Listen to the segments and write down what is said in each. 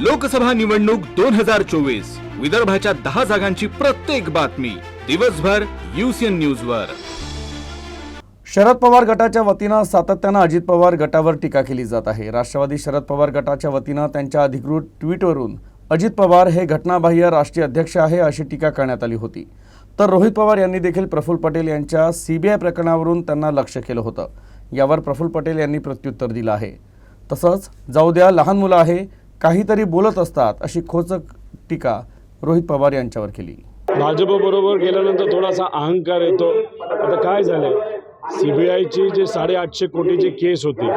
लोकसभा निवडणूक दोन हजार चोवीस. विदर्भाच्या दहा जागांची प्रत्येक बातमी. दिवसभर युसीएन न्यूज वर. शरद पवार गटाच्या वतीनं सातत्यानं अजित पवार गटावर टीका केली जात आहे. राष्ट्रवादी शरद पवार गटाच्या वतीनं त्यांच्या अधिकृत ट्विटवरून अजित पवार हे घटनाबाह्य राष्ट्रीय अध्यक्ष आहे अशी टीका करण्यात आली होती. तर रोहित पवार यांनी देखील प्रफुल्ल पटेल यांच्या सीबीआय प्रकरणावरून त्यांना लक्ष केलं होतं. यावर प्रफुल्ल पटेल यांनी प्रत्युत्तर दिलं आहे. तसंच जाऊ द्या लहान मुलं आहे काहीतरी बोलत असतात अशी खोचक टीका रोहित पवार यांच्यावर केली. भाजप बरोबर गेल्यानंतर थोडासा अहंकार येतो. आता काय झालंय? सीबीआयची जे साडेआठशे कोटीची केस होती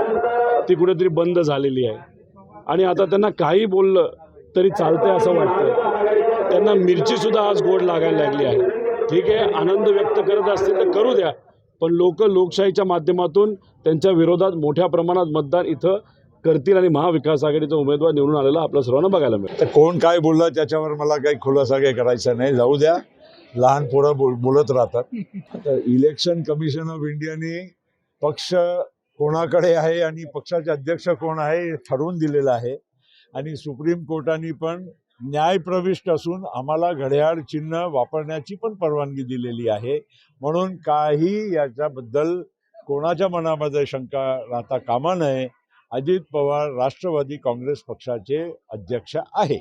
ती कुठेतरी बंद झालेली आहे. आणि आता त्यांना काही बोललं तरी चालतंय असं वाटतं त्यांना मिरची सुद्धा आज गोड लागायला लागली आहे. ठीक आहे आनंद व्यक्त करत असतील तर करू द्या. पण लोक लोकशाहीच्या माध्यमातून त्यांच्या विरोधात मोठ्या प्रमाणात मतदान इथं करतील आणि महाविकास आघाडीचा उमेदवार निवडून आलेला आपल्या सर्वांना बघायला मिळेल. तर कोण काय बोललं त्याच्यावर मला काही खुलासा काही करायचा नाही. जाऊ द्या. लहान पोरं बोल बोलत राहतात. इलेक्शन कमिशन ऑफ इंडियाने पक्ष कोणाकडे आहे आणि पक्षाचे अध्यक्ष कोण आहे हे ठरवून दिलेलं आहे. आणि सुप्रीम कोर्टाने पण न्यायप्रविष्ट असून आम्हाला घड्याळ चिन्ह वापरण्याची पण परवानगी दिलेली आहे. म्हणून काही याच्याबद्दल कोणाच्या मनामध्ये शंका राहता कामा नये. अजित पवार राष्ट्रवादी काँग्रेस पक्षाचे अध्यक्ष आहे.